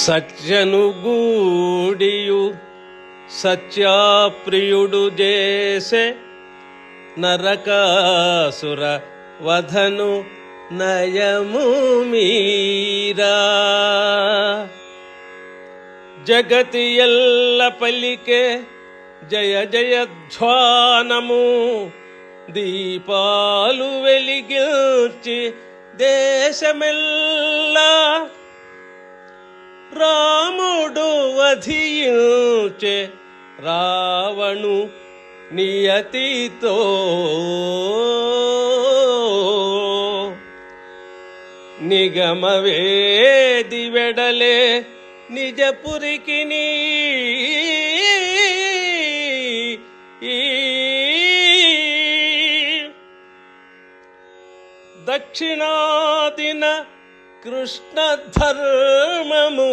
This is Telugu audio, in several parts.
సత్యను గూడియు సత్యాప్రియుడు చేసే నరకాసుర వధను నయము మీరా జగతి ఎల్ల పలికే జయ జయధ్వానము దీపాలు వెలిగించి దేశమెల్లా రాముడు వధించే రావణు నియతితో నిగమవేది వెడలే నిజపురికి నీ దక్షిణాదిన కృష్ణ ధర్మము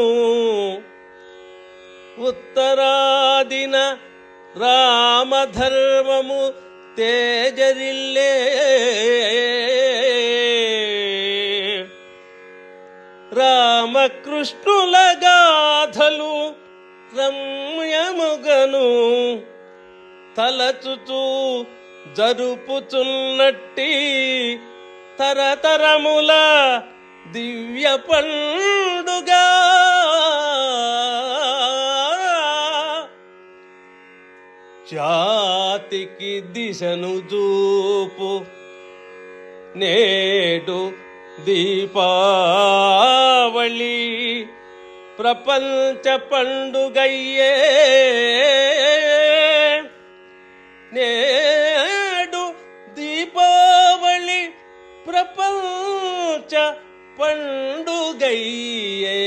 ఉత్తరాదిన రామధర్మము తేజరిల్లే. రామకృష్ణుల గాథలు రమ్యముగను తలచుతూ జరుపుచున్నట్టి తరతరముల దివ్య పండుగా. జాతికి దిశను చూపు నేడు దీపావళి ప్రపంచ పండుగయ్యే నేడు దీపావళి ప్రపంచ పండుగయ్యే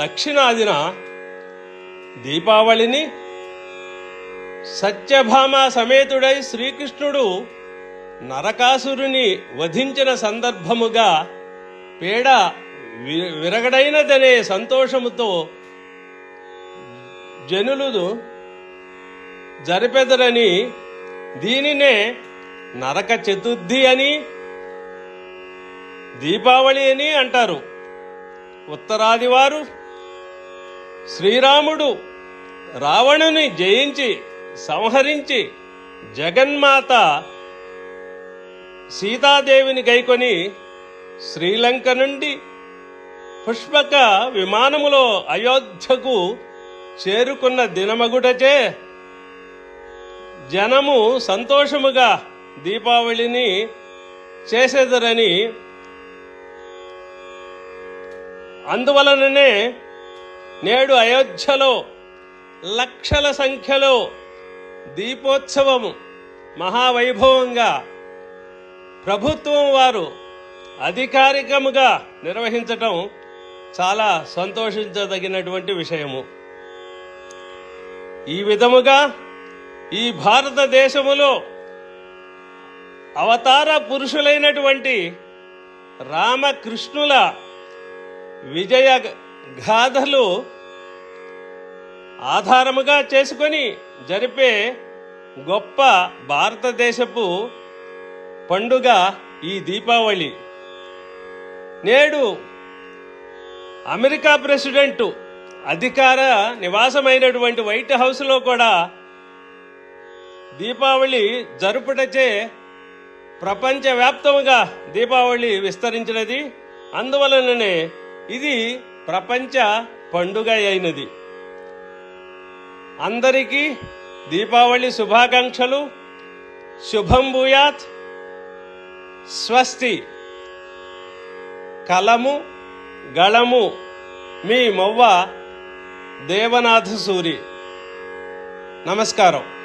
దక్షిణాదిన దీపావళిని సత్యభామ సమేతుడై శ్రీకృష్ణుడు నరకాసురుని వధించిన సందర్భముగా పేడ వి- విరగడైనదనే సంతోషముతో జనులు జరిపెదరని దీనినే నరక చతుర్థి అని దీపావళి అని అంటారు. ఉత్తరాది వారు శ్రీరాముడు రావణుని జయించి సంహరించి జగన్మాత సీతాదేవిని గైకొని శ్రీలంక నుండి పుష్పక విమానములో అయోధ్యకు చేరుకున్న దినమగుటచే జనము సంతోషముగా దీపావళిని చేసేదరని అందువలననే నేడు అయోధ్యలో లక్షల సంఖ్యలో దీపోత్సవము మహావైభవంగా ప్రభుత్వం వారు అధికారికముగా నిర్వహించటం చాలా సంతోషించదగినటువంటి విషయము. ఈ విధముగా ఈ భారతదేశములో అవతార పురుషులైనటువంటి రామకృష్ణుల విజయ గాథలు ఆధారముగా చేసుకొని జరిపే గొప్ప భారతదేశపు పండుగ ఈ దీపావళి. నేడు అమెరికా ప్రెసిడెంట్ అధికార నివాసమైనటువంటి వైట్ హౌస్లో కూడా దీపావళి జరుపుటచే ప్రపంచవ్యాప్తముగా దీపావళి విస్తరించినది. అందువలననే ఇది ప్రపంచ పండుగ అయినది. అందరికీ దీపావళి శుభాకాంక్షలు. శుభం భూయాత్. స్వస్తి. కలము గళము మీ మొవ్వ దేవనాథ సూరి. నమస్కారం.